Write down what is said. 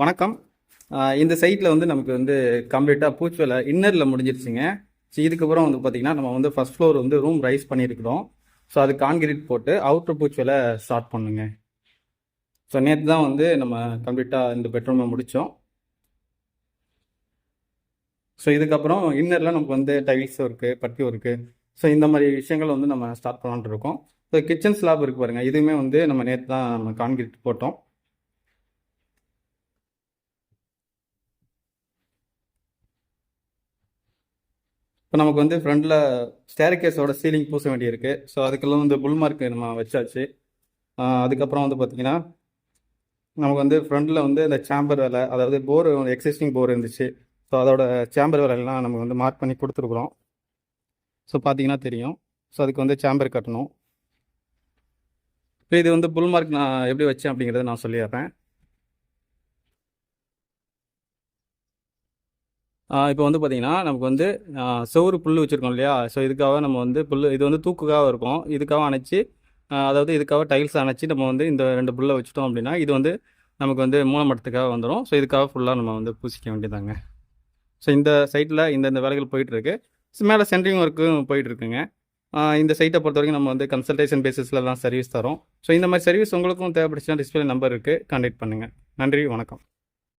வணக்கம். இந்த சைட்டில் வந்து நமக்கு வந்து கம்ப்ளீட்டாக பூச்சி வேலை இன்னரில் முடிஞ்சிருச்சுங்க. ஸோ இதுக்கப்புறம் வந்து பார்த்திங்கன்னா நம்ம வந்து ஃபஸ்ட் ஃப்ளோர் வந்து ரூம் ரைஸ் பண்ணியிருக்கிறோம். ஸோ அது கான்கிரீட் போட்டு அவுட்ரு பூச்சி வேலை ஸ்டார்ட் பண்ணுங்க. ஸோ நேற்று தான் வந்து நம்ம கம்ப்ளீட்டாக இந்த பெட்ரூமை முடித்தோம் ஸோ இதுக்கப்புறம் இன்னரில் நமக்கு வந்து tiles work putty work so இந்த மாதிரி விஷயங்கள் வந்து நம்ம ஸ்டார்ட் பண்ணலான்ட்டு இருக்கோம். ஸோ கிச்சன் ஸ்லாப் இருக்குது பாருங்கள் இதுவுமே வந்து நம்ம நேற்று தான் நம்ம கான்கிரீட் போட்டோம். இப்போ நமக்கு வந்து ஃப்ரண்டில் ஸ்டேர் கேஸோட சீலிங் பூச வேண்டியிருக்கு. ஸோ அதுக்கெல்லாம் வந்து புல் மார்க் நம்ம வச்சாச்சு. அதுக்கப்புறம் வந்து பார்த்திங்கன்னா நமக்கு வந்து ஃப்ரண்டில் வந்து இந்த சேம்பர் வேலை அதாவது போர் எக்ஸிஸ்டிங் போர் இருந்துச்சு. ஸோ அதோட சேம்பர் வேலையெல்லாம் நம்ம வந்து மார்க் பண்ணி கொடுத்துருக்குறோம். ஸோ பார்த்தீங்கன்னா தெரியும். ஸோ அதுக்கு வந்து சேம்பர் கட்டணும். இப்போ இது வந்து புல் மார்க் நான் எப்படி வச்சேன் அப்படிங்கிறத நான் சொல்லிடுறேன். இப்போ வந்து பார்த்தீங்கன்னா நமக்கு வந்து சோறு புல் வச்சுருக்கோம் இல்லையா? ஸோ இதுக்காக நம்ம வந்து புல் இது வந்து தூக்குக்காக இருக்கும். இதுக்காக அணைச்சி அதாவது இதுக்காக டைல்ஸ் அணைச்சி நம்ம வந்து இந்த ரெண்டு புல்லை வச்சுட்டோம் அப்படின்னா இது வந்து நமக்கு வந்து மூலமட்டத்துக்காக வந்துடும் ஸோ இதுக்காக ஃபுல்லாக நம்ம வந்து பூசிக்க வேண்டியதாங்க. ஸோ இந்த சைட்டில் இந்த இந்த வேலைகள் போயிட்டுருக்கு. மேலே சென்ட்ரிங் ஒர்க்கும் போயிட்டுருக்குங்க. இந்த சைட்டை பொறுத்த வரைக்கும் நம்ம வந்து கன்சல்டேஷன் பேசிஸில் தான் சர்வீஸ் தரோம். ஸோ இந்த மாதிரி சர்வீஸ் உங்களுக்கும் தேவைப்படுச்சுன்னா டிஸ்பிளே நம்பர் இருக்குது கான்டாக்ட் பண்ணுங்கள் நன்றி வணக்கம்.